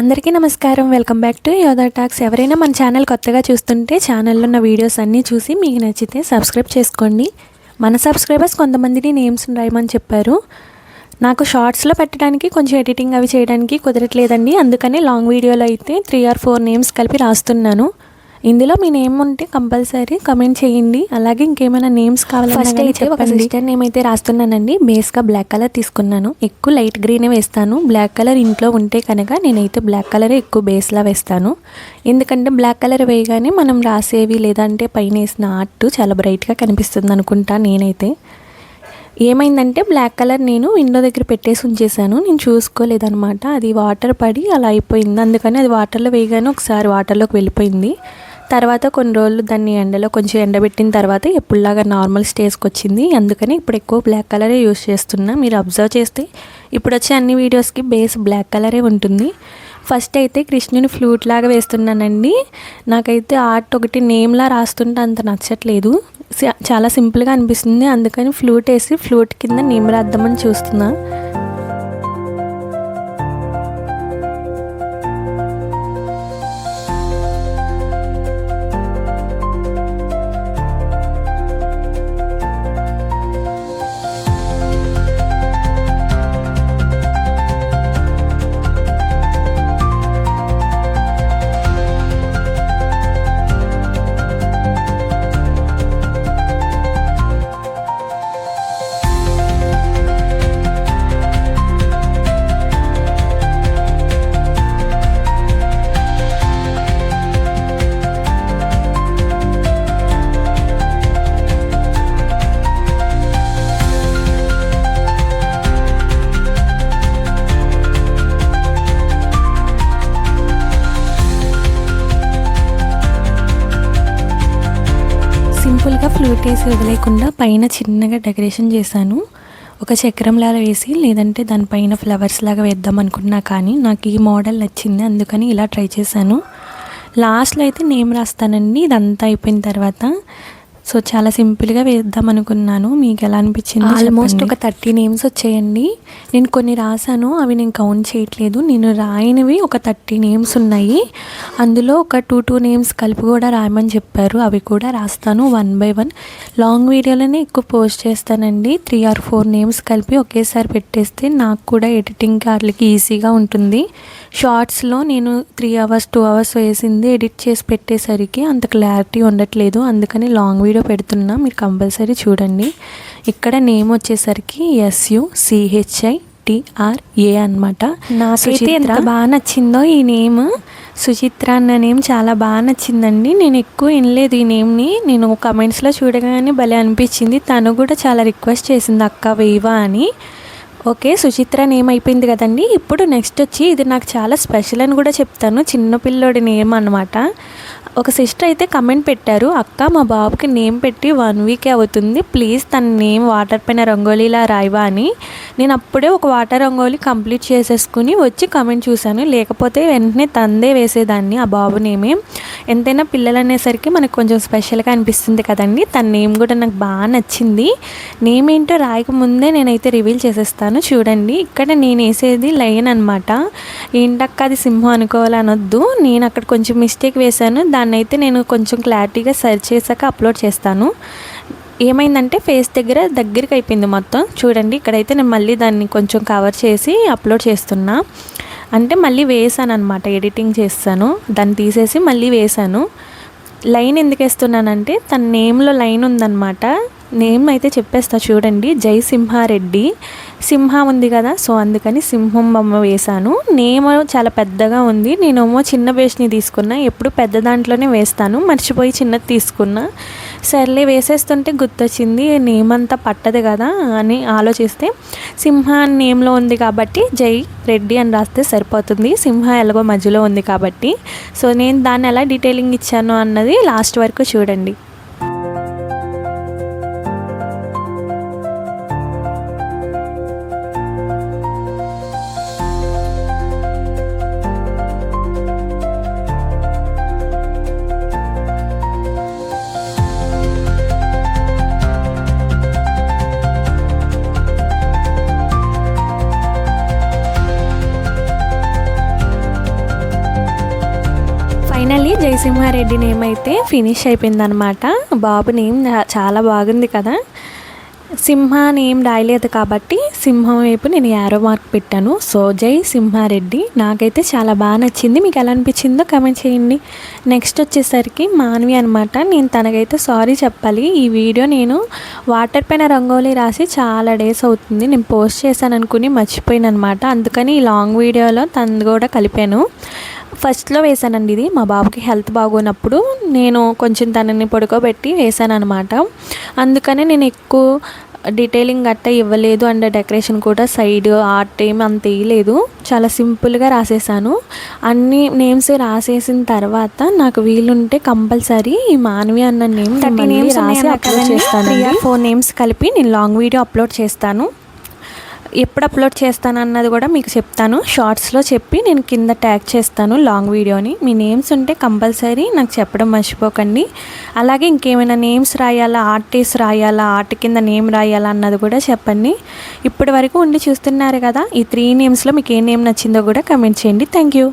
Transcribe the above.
అందరికీ నమస్కారం. Welcome back to Yodha talks ఎవరైనా మన ఛానల్ కొత్తగా చూస్తుంటే ఛానల్లో ఉన్న వీడియోస్ అన్నీ చూసి మీకు నచ్చితే సబ్స్క్రైబ్ చేసుకోండి. మన సబ్స్క్రైబర్స్ కొంతమందిని నేమ్స్ రాయమని చెప్పారు. నాకు షార్ట్స్లో పెట్టడానికి కొంచెం ఎడిటింగ్ అవి చేయడానికి కుదరట్లేదండి. అందుకనే లాంగ్ వీడియోలో అయితే త్రీ ఆర్ ఫోర్ నేమ్స్ కలిపి రాస్తున్నాను. ఇందులో మీ నేమ్ ఉంటే కంపల్సరీ కమెంట్ చేయండి. అలాగే ఇంకేమైనా నేమ్స్ కావాలంటే ఫస్ట్ అయితే ఒక సిస్టర్ నేమ్ అయితే రాస్తున్నానండి. బేస్గా బ్లాక్ కలర్ తీసుకున్నాను. ఎక్కువ లైట్ గ్రీనే వేస్తాను. బ్లాక్ కలర్ ఇంట్లో ఉంటే కనుక నేనైతే బ్లాక్ కలరే ఎక్కువ బేస్లా వేస్తాను. ఎందుకంటే బ్లాక్ కలర్ వేయగానే మనం రాసేవి లేదంటే పైన వేసిన ఆర్ట్ చాలా బ్రైట్గా కనిపిస్తుంది అనుకుంటా నేనైతే. ఏమైందంటే బ్లాక్ కలర్ నేను విండో దగ్గర పెట్టేసి ఉంచేసాను నేను చూసుకోలేదనమాట అది వాటర్ పడి అలా అయిపోయింది. అందుకని అది వాటర్లో వేయగానే ఒకసారి వాటర్లోకి వెళ్ళిపోయింది. తర్వాత కొన్ని రోజులు దాన్ని ఎండలో కొంచెం ఎండబెట్టిన తర్వాత ఎప్పుడులాగా నార్మల్ స్టేజ్కి వచ్చింది అందుకని ఇప్పుడు ఎక్కువ బ్లాక్ కలరే యూస్ చేస్తున్నా. మీరు అబ్జర్వ్ చేస్తే ఇప్పుడు వచ్చే అన్ని వీడియోస్కి బేస్ బ్లాక్ కలరే ఉంటుంది. ఫస్ట్ అయితే కృష్ణుని ఫ్లూట్ లాగా వేస్తున్నానండి. నాకైతే ఆర్ట్ ఒకటి నేమ్లా రాస్తుంటే అంత నచ్చట్లేదు. చాలా సింపుల్గా అనిపిస్తుంది. అందుకని ఫ్లూట్ వేసి ఫ్లూట్ కింద నేమ్ రాద్దామని చూస్తున్నా. ఫుల్గా ఫ్లూట్ వేసి వదిలేకుండా పైన చిన్నగా డెకరేషన్ చేశాను. ఒక చక్రం లాగా వేసి లేదంటే దానిపైన ఫ్లవర్స్ లాగా వేద్దాం అనుకున్నా కానీ నాకు ఈ మోడల్ నచ్చింది అందుకని ఇలా ట్రై చేశాను. లాస్ట్లో అయితే నేమ్ రాస్తానండి. ఇదంతా అయిపోయిన తర్వాత సో చాలా సింపుల్గా వేద్దాం అనుకున్నాను. మీకు ఎలా అనిపించింది ఆల్మోస్ట్ ఒక థర్టీ నేమ్స్ వచ్చాయండి. నేను కొన్ని రాశాను అవి నేను కౌంట్ చేయట్లేదు. నేను రాయనివి ఒక థర్టీ నేమ్స్ ఉన్నాయి. అందులో ఒక టూ టూ నేమ్స్ కలిపి కూడా రాయమని చెప్పారు. అవి కూడా రాస్తాను వన్ బై వన్. లాంగ్ వీడియోలోనే ఎక్కువ పోస్ట్ చేస్తానండి. త్రీ ఆర్ ఫోర్ నేమ్స్ కలిపి ఒకేసారి పెట్టేస్తే నాకు కూడా ఎడిటింగ్ కార్లకి ఈజీగా ఉంటుంది. షార్ట్స్లో నేను త్రీ అవర్స్ టూ అవర్స్ వేసింది ఎడిట్ చేసి పెట్టేసరికి అంత క్లారిటీ ఉండట్లేదు. అందుకని లాంగ్ వీడియో పెడుతున్నా మీరు కంపల్సరీ చూడండి. ఇక్కడ నేమ్ వచ్చేసరికి ఎస్యు సిహెచ్ఐ టిఆర్ఏ అనమాట నాకైతే ఎంత బాగా నచ్చిందో ఈ నేమ్. సుచిత్ర అన్న నేమ్ చాలా బాగా నచ్చిందండి. నేను ఎక్కువ వినలేదు ఈ నేమ్ని. నేను కమెంట్స్లో చూడగానే భలే అనిపించింది. తను కూడా చాలా రిక్వెస్ట్ చేసింది అక్క వేవా అని. ఓకే సుచిత్ర నేమ్ అయిపోయింది కదండి. ఇప్పుడు నెక్స్ట్ వచ్చి ఇది నాకు చాలా స్పెషల్ అని కూడా చెప్తాను. చిన్నపిల్లోడి నేమ్ అనమాట ఒక సిస్టర్ అయితే కమెంట్ పెట్టారు అక్క మా బాబుకి నేమ్ పెట్టి వన్ వీకే అవుతుంది ప్లీజ్ తన నేమ్ వాటర్ పైన రంగోలీలా రాయవా అని. నేను అప్పుడే ఒక వాటర్ రంగోలీ కంప్లీట్ చేసేసుకుని వచ్చి కమెంట్ చూశాను. లేకపోతే వెంటనే తందే వేసేదాన్ని ఆ బాబు నేమే. ఎంతైనా పిల్లలు అనేసరికి మనకు కొంచెం స్పెషల్గా అనిపిస్తుంది కదండి. తన నేమ్ కూడా నాకు బాగా నచ్చింది. నేమ్ ఏంటో రాయకముందే నేనైతే రివీల్ చేసేస్తాను. చూడండి ఇక్కడ నేను వేసేది లైన్ అనమాట ఏంటక్క అది సింహం అనుకోవాలనొద్దు. నేను అక్కడ కొంచెం మిస్టేక్ వేశాను. దాన్ని అయితే నేను కొంచెం క్లారిటీగా సెర్చ్ చేశాక అప్లోడ్ చేస్తాను. ఏమైందంటే ఫేస్ దగ్గర దగ్గరికి అయిపోయింది మొత్తం. చూడండి ఇక్కడైతే నేను మళ్ళీ దాన్ని కొంచెం కవర్ చేసి అప్లోడ్ చేస్తున్నా. అంటే మళ్ళీ వేసాను అనమాట ఎడిటింగ్ చేస్తాను. దాన్ని తీసేసి మళ్ళీ వేసాను. లైన్ ఎందుకు వేస్తున్నానంటే తన నేమ్లో లైన్ ఉందన్నమాట. నేమ్ అయితే చెప్పేస్తా చూడండి. జై సింహారెడ్డి. సింహం ఉంది కదా సో అందుకని సింహం బొమ్మ వేశాను నేమ్ చాలా పెద్దగా ఉంది. నేనేమో చిన్న బేస్ని తీసుకున్నా ఎప్పుడు పెద్ద దాంట్లోనే వేస్తాను. మర్చిపోయి చిన్నది తీసుకున్నా. సర్లే వేసేస్తుంటే గుర్తొచ్చింది నేమ్ అంతా పట్టదు కదా అని ఆలోచిస్తే సింహ నేమ్లో ఉంది కాబట్టి జై రెడ్డి అని రాస్తే సరిపోతుంది. సింహ ఎలాగో మధ్యలో ఉంది కాబట్టి. సో నేను దాన్ని ఎలా డీటెయిలింగ్ ఇచ్చాను అన్నది లాస్ట్ వరకు చూడండి. ఫైనలీ జయసింహారెడ్డి నేమ్ అయితే ఫినిష్ అయిపోయిందనమాట బాబు నేమ్ చాలా బాగుంది కదా. సింహ నేమ్ రాయలేదు కాబట్టి సింహం వైపు నేను యారో మార్క్ పెట్టాను. సో జై సింహారెడ్డి నాకైతే చాలా బాగా నచ్చింది. మీకు ఎలా అనిపించిందో కమెంట్ చేయండి. నెక్స్ట్ వచ్చేసరికి మానవి అనమాట నేను తనకైతే సారీ చెప్పాలి. ఈ వీడియో నేను వాటర్ పైన రంగోలీ రాసి చాలా డేస్ అవుతుంది. నేను పోస్ట్ చేశాను అనుకుని మర్చిపోయాను అనమాట అందుకని ఈ లాంగ్ వీడియోలో తను కూడా కలిపాను. ఫస్ట్లో వేసానండి ఇది. మా బాబుకి హెల్త్ బాగోనప్పుడు నేను కొంచెం తనని పడుకోబెట్టి వేసాను అనమాట అందుకనే నేను ఎక్కువ డీటెయిలింగ్ గట్ట ఇవ్వలేదు. అండ్ డెకరేషన్ కూడా సైడ్ ఆర్ట్ ఏం అంత వేయలేదు చాలా సింపుల్గా రాసేసాను అన్ని నేమ్స్ రాసేసిన తర్వాత నాకు వీలుంటే కంపల్సరీ ఈ మానవి అన్న నేమ్ థర్టీ నేమ్స్ రాసి అప్లోడ్ చేస్తాను ఫోర్ నేమ్స్ కలిపి నేను లాంగ్ వీడియో అప్లోడ్ చేస్తాను. ఎప్పుడు అప్లోడ్ చేస్తాను అన్నది కూడా మీకు చెప్తాను. షార్ట్స్లో చెప్పి నేను కింద ట్యాగ్ చేస్తాను లాంగ్ వీడియోని. మీ నేమ్స్ ఉంటే కంపల్సరీ నాకు చెప్పడం మర్చిపోకండి. అలాగే ఇంకేమైనా నేమ్స్ రాయాలా ఆర్టిస్ట్ రాయాలా ఆర్ట్ కింద నేమ్ రాయాలా అన్నది కూడా చెప్పండి. ఇప్పటి వరకు ఉండి చూస్తున్నారు కదా ఈ త్రీ నేమ్స్లో మీకు ఏ నేమ్ నచ్చిందో కూడా కమెంట్ చేయండి. Thank you.